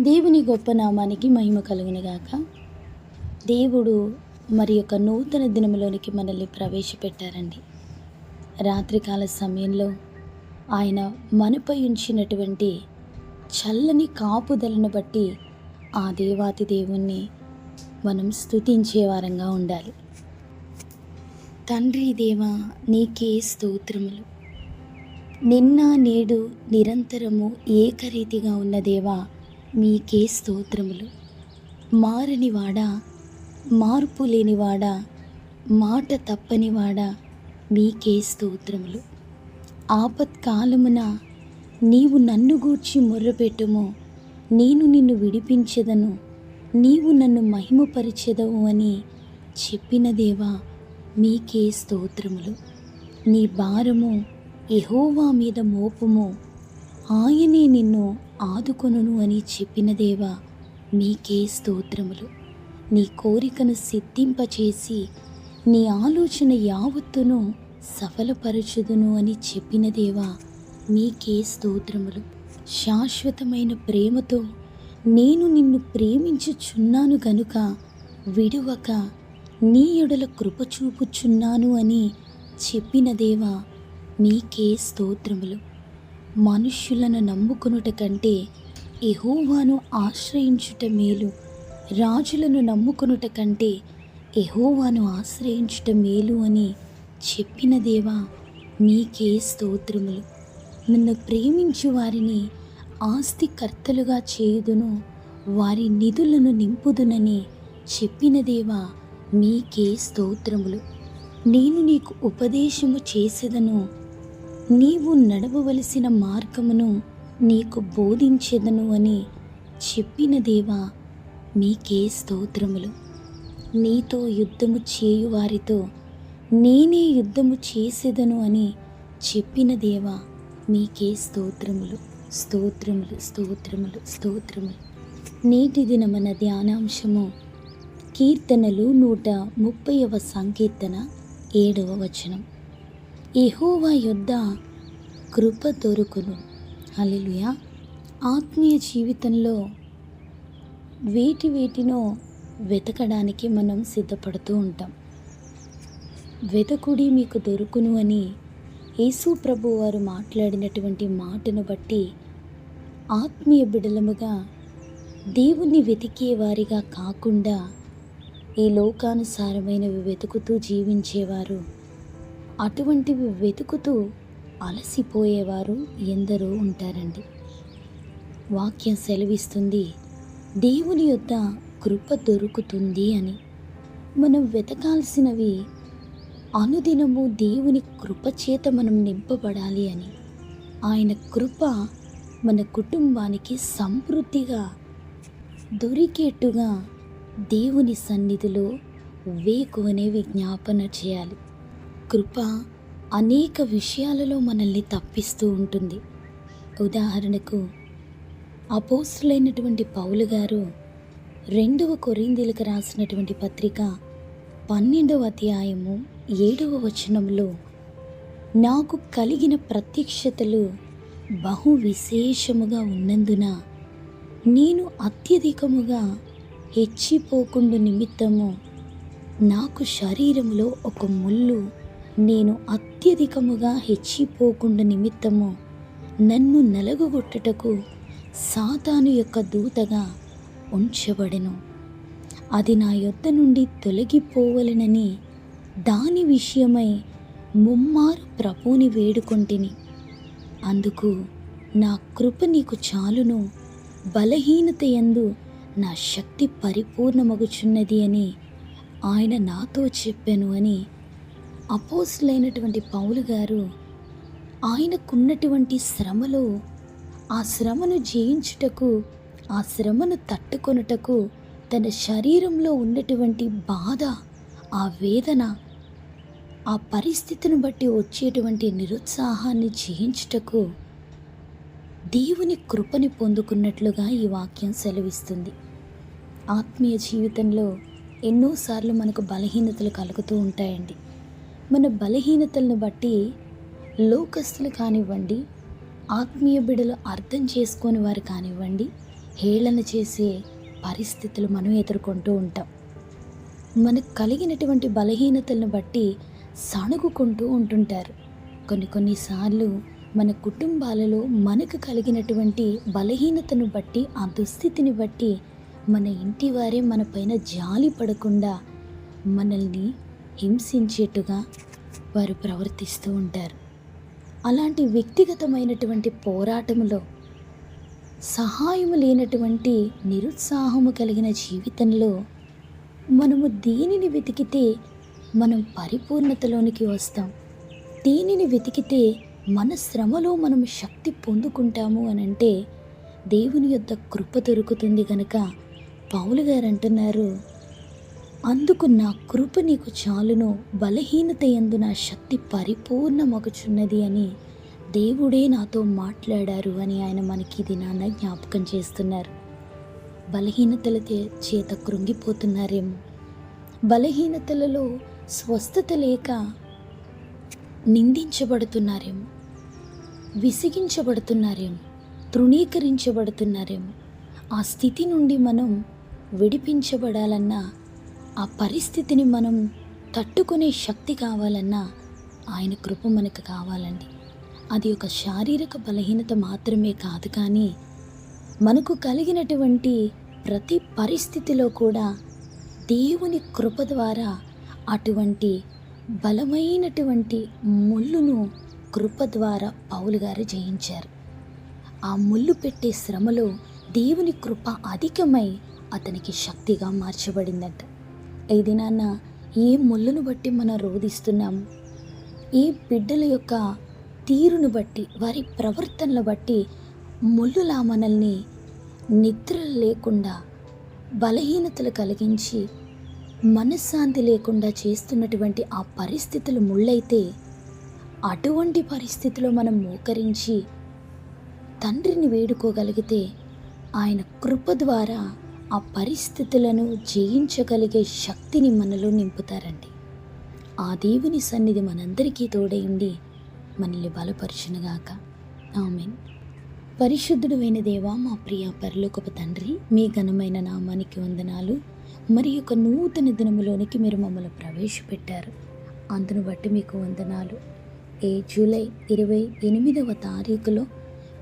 దేవుని గొప్ప నామానికి మహిమ కలుగునిగాక దేవుడు మరి యొక్క నూతన దినములోనికి మనల్ని ప్రవేశపెట్టారండి. రాత్రికాల సమయంలో ఆయన మనపై ఉంచినటువంటి చల్లని కాపుదలను బట్టి ఆ దేవాతి దేవుణ్ణి మనం స్తుతించే వారంగా ఉండాలి. తండ్రి దేవా నీకే స్తోత్రములు. నిన్న నేడు నిరంతరము ఏకరీతిగా ఉన్న దేవా మీకే స్తోత్రములు. మారనివాడా మార్పు లేనివాడా మాట తప్పనివాడా మీకే స్తోత్రములు. ఆపత్కాలమున నీవు నన్ను గూర్చి మొర్రపెట్టుము నేను నిన్ను విడిపించెదను నీవు నన్ను మహిమపరిచెదవు అని చెప్పిన దేవా మీకే స్తోత్రములు. నీ భారము ఎహోవా మీద మోపము ఆయనే నిన్ను ఆదుకొనును అని చెప్పిన దేవా మీకే స్తోత్రములు. నీ కోరికను సిద్ధింపచేసి నీ ఆలోచన యావత్తును సఫలపరచుదును అని చెప్పిన దేవా మీకే స్తోత్రములు. శాశ్వతమైన ప్రేమతో నేను నిన్ను ప్రేమించుచున్నాను గనుక విడువక నీ ఎడల కృప చూపుచున్నాను అని చెప్పిన దేవా మీకే స్తోత్రములు. మనుష్యులను నమ్ముకొనుట కంటే ఎహోవాను ఆశ్రయించుట మేలు. రాజులను నమ్ముకొనుట కంటే ఎహోవాను ఆశ్రయించుట మేలు అని చెప్పిన దేవా నీకే స్తోత్రములు. నన్ను ప్రేమించు వారిని ఆస్తికర్తలుగా చేయుదును వారి నిధులను నింపుదునని చెప్పిన దేవా మీకే స్తోత్రములు. నేను నీకు ఉపదేశము చేసేదను నీవు నడవవలసిన మార్గమును నీకు బోధించెదను అని చెప్పిన దేవా మీకే స్తోత్రములు. నీతో యుద్ధము చేయు వారితో నేనే యుద్ధము చేసేదను అని చెప్పిన దేవా మీకే స్తోత్రములు. స్తోత్రములు స్తోత్రములు స్తోత్రములు. నేటి దినమన ధ్యానాంశము కీర్తనలు నూట ముప్పైవ సంకీర్తన ఏడవ వచనం. ఎహోవా యొద్ద కృప దొరుకును. అలెలుయా ఆత్మీయ జీవితంలో వేటి వేటినో వెతకడానికి మనం సిద్ధపడుతూ ఉంటాం. వెతకుడి మీకు దొరుకును అని యేసు ప్రభు వారు మాట్లాడినటువంటి మాటను బట్టి ఆత్మీయ బిడలముగా దేవుణ్ణి వెతికే వారిగా కాకుండా ఈ లోకానుసారమైనవి వెతుకుతూ జీవించేవారు అటువంటివి వెతుకుతూ అలసిపోయేవారు ఎందరో ఉంటారండి. వాక్యం సెలవిస్తుంది దేవుని యొక్క కృప దొరుకుతుంది అని. మనం వెతకాల్సినవి అనుదినము దేవుని కృప చేత మనం నింపబడాలి అని. ఆయన కృప మన కుటుంబానికి సమృద్ధిగా దొరికేట్టుగా దేవుని సన్నిధిలో వేకువనే విజ్ఞాపన చేయాలి. కృప అనేక విషయాలలో మనల్ని తప్పిస్తూ ఉంటుంది. ఉదాహరణకు అపోస్టులైనటువంటి పౌలు గారు రెండవ కొరిందీలకు రాసినటువంటి పత్రిక పన్నెండవ అధ్యాయము ఏడవ వచనంలో నాకు కలిగిన ప్రత్యక్షతలు బహు విశేషముగా ఉన్నందున నేను అత్యధికముగా హెచ్చిపోకుండా నిమిత్తము నాకు శరీరంలో ఒక ముళ్ళు నేను అత్యధికముగా హెచ్చిపోకుండా నిమిత్తము నన్ను నలగొట్టుటకు సాతాను యొక్క దూతగా ఉంచబడెను. అది నా యొద్ద నుండి తొలగిపోవలెనని దాని విషయమై ముమ్మారు ప్రభుని వేడుకొంటిని. అందుకు నా కృప నీకు చాలును బలహీనత యందు నా శక్తి పరిపూర్ణమగుచున్నది అని ఆయన నాతో చెప్పాను అని అపోసులైనటువంటి పౌలు గారు ఆయనకున్నటువంటి శ్రమలో ఆ శ్రమను జయించుటకు ఆ శ్రమను తట్టుకొనుటకు తన శరీరంలో ఉన్నటువంటి బాధ ఆ వేదన ఆ పరిస్థితిని బట్టి వచ్చేటువంటి నిరుత్సాహాన్ని జయించుటకు దేవుని కృపని పొందుకున్నట్లుగా ఈ వాక్యం సెలవిస్తుంది. ఆత్మీయ జీవితంలో ఎన్నోసార్లు మనకు బలహీనతలు కలుగుతూ ఉంటాయండి. మన బలహీనతలను బట్టి లోకస్తులు కానివ్వండి ఆత్మీయ బిడలు అర్థం చేసుకొని వారు కానివ్వండి హేళన చేసే పరిస్థితులు మనం ఎదుర్కొంటూ ఉంటాం. మనకు కలిగినటువంటి బలహీనతలను బట్టి సణుగుకుంటూ ఉంటుంటారు. కొన్ని కొన్నిసార్లు మన కుటుంబాలలో మనకు కలిగినటువంటి బలహీనతను బట్టి ఆ దుస్థితిని బట్టి మన ఇంటి వారే మన పైన జాలి పడకుండా మనల్ని హింసించేట్టుగా వారు ప్రవర్తిస్తూ ఉంటారు. అలాంటి వ్యక్తిగతమైనటువంటి పోరాటంలో సహాయము లేనటువంటి నిరుత్సాహము కలిగిన జీవితంలో మనము దేనిని వెతికితే మనం పరిపూర్ణతలోనికి వస్తాం. దేనిని వెతికితే మన శ్రమలో మనం శక్తి పొందుకుంటాము అని అంటే దేవుని యొక్క కృప దొరుకుతుంది గనక పౌలు గారు అంటున్నారు అందుకు నా కృప నీకు చాలును. బలహీనత ఎందు నా శక్తి పరిపూర్ణమగుచున్నది అని దేవుడే నాతో మాట్లాడారు అని ఆయన మనకి ఇది నాన్న జ్ఞాపకం చేస్తున్నారు. బలహీనతల చేత కృంగిపోతున్నారేమో. బలహీనతలలో స్వస్థత లేక నిందించబడుతున్నారేమో. విసిగించబడుతున్నారేమో. తృణీకరించబడుతున్నారేమో. ఆ స్థితి నుండి మనం విడిపించబడాలన్నా ఆ పరిస్థితిని మనం తట్టుకునే శక్తి కావాలన్నా ఆయన కృప మనకు కావాలండి. అది ఒక శారీరక బలహీనత మాత్రమే కాదు కానీ మనకు కలిగినటువంటి ప్రతి పరిస్థితిలో కూడా దేవుని కృప ద్వారా అటువంటి బలమైనటువంటి ముళ్ళును కృప ద్వారా పౌలు గారు జయించారు. ఆ ముళ్ళు పెట్టే శ్రమలో దేవుని కృప అధికమై అతనికి శక్తిగా మార్చబడిందట. ఈ దినాన ఏ ముళ్ళును బట్టి మనం రోధిస్తున్నాం? ఈ బిడ్డల యొక్క తీరును బట్టి వారి ప్రవర్తనలు బట్టి ముళ్ళులా మనల్ని నిద్ర లేకుండా బలహీనతలు కలిగించి మనశ్శాంతి లేకుండా చేస్తున్నటువంటి ఆ పరిస్థితులు ముళ్ళైతే అటువంటి పరిస్థితిలో మనం మోకరించి తండ్రిని వేడుకోగలిగితే ఆయన కృప ద్వారా ఆ పరిస్థితులను జయించగలిగే శక్తిని మనలో నింపుతారండి. ఆ దేవుని సన్నిధి మనందరికీ తోడైండి మనల్ని బలపరచునుగాక. ఆమెన్. పరిశుద్ధుడు అయిన దేవా మా ప్రియ పరలోకపు తండ్రి మీ ఘనమైన నామానికి వందనాలు. మరి యొక్క నూతన దినములోనికి మీరు మమ్మల్ని ప్రవేశపెట్టారు. అందును బట్టి మీకు వందనాలు. ఏ జూలై ఇరవై ఎనిమిదవ తారీఖులో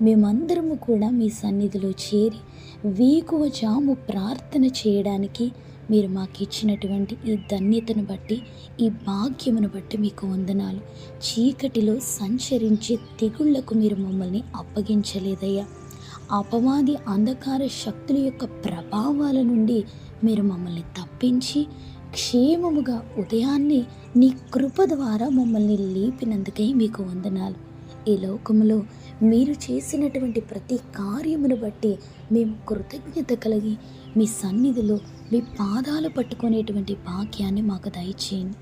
మేమందరము కూడా మీ సన్నిధిలో చేరి వీకువ జాము ప్రార్థన చేయడానికి మీరు మాకు ఇచ్చినటువంటి ఈ ధన్యతను బట్టి ఈ భాగ్యమును బట్టి మీకు వందనాలు. చీకటిలో సంచరించే తెగుళ్ళకు మీరు మమ్మల్ని అప్పగించలేదయ్యా. అపవాది అంధకార శక్తుల యొక్క ప్రభావాల నుండి మీరు మమ్మల్ని తప్పించి క్షేమముగా ఉదయాన్నే నీ కృప ద్వారా మమ్మల్ని లేపినందుకై మీకు వందనాలు. ఈ లోకములో మీరు చేసినటువంటి ప్రతి కార్యమును బట్టి మేము కృతజ్ఞత కలిగి మీ సన్నిధిలో మీ పాదాలు పట్టుకునేటువంటి భాగ్యాన్ని మాకు దయచేయండి.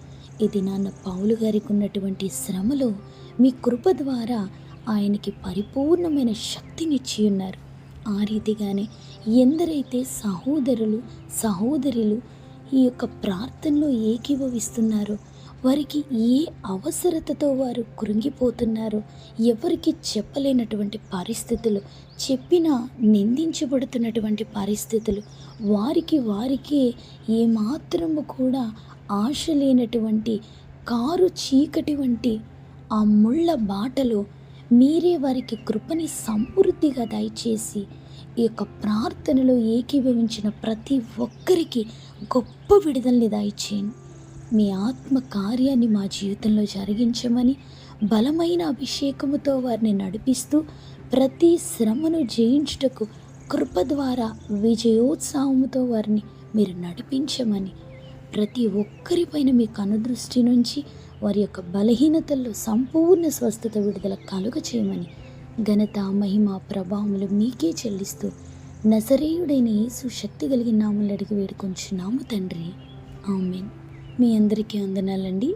ఇది నాన్న పౌలు గారికి ఉన్నటువంటి శ్రమలో మీ కృప ద్వారా ఆయనకి పరిపూర్ణమైన శక్తినిచ్చి ఉన్నారు. ఆ రీతిగానే ఎందరైతే సహోదరులు సహోదరులు ఈ యొక్క ప్రార్థనలో ఏకీభవిస్తున్నారో వారికి ఏ అవసరతతో వారు కృంగిపోతున్నారో? ఎవరికి చెప్పలేనటువంటి పరిస్థితులు చెప్పినా నిందించబడుతున్నటువంటి పరిస్థితులు వారికి వారికి ఏమాత్రము కూడా ఆశ లేనటువంటి కారు చీకటి వంటి ఆ ముళ్ళ బాటలో మీరే వారికి కృపని సమృద్ధిగా దయచేసి ఈ యొక్క ప్రార్థనలో ఏకీభవించిన ప్రతి ఒక్కరికి గొప్ప విడుదలని దయచేయండి. మీ ఆత్మ కార్యాన్ని మా జీవితంలో జరిగించమని బలమైన అభిషేకముతో వారిని నడిపిస్తూ ప్రతి శ్రమను జయించుటకు కృప ద్వారా విజయోత్సాహముతో వారిని మీరు నడిపించమని ప్రతి ఒక్కరిపైన మీ కనుదృష్టి నుంచి వారి యొక్క బలహీనతల్లో సంపూర్ణ స్వస్థత విడుదల కలుగ చేయమని ఘనత మహిమ ప్రభావములు మీకే చెల్లిస్తూ నజరేయుడైన యేసు శక్తి కలిగిన నామలు అడిగి వేడుకొంచున్నాము తండ్రి. ఆమెన్. మీ అందరికీ వందనాలండి.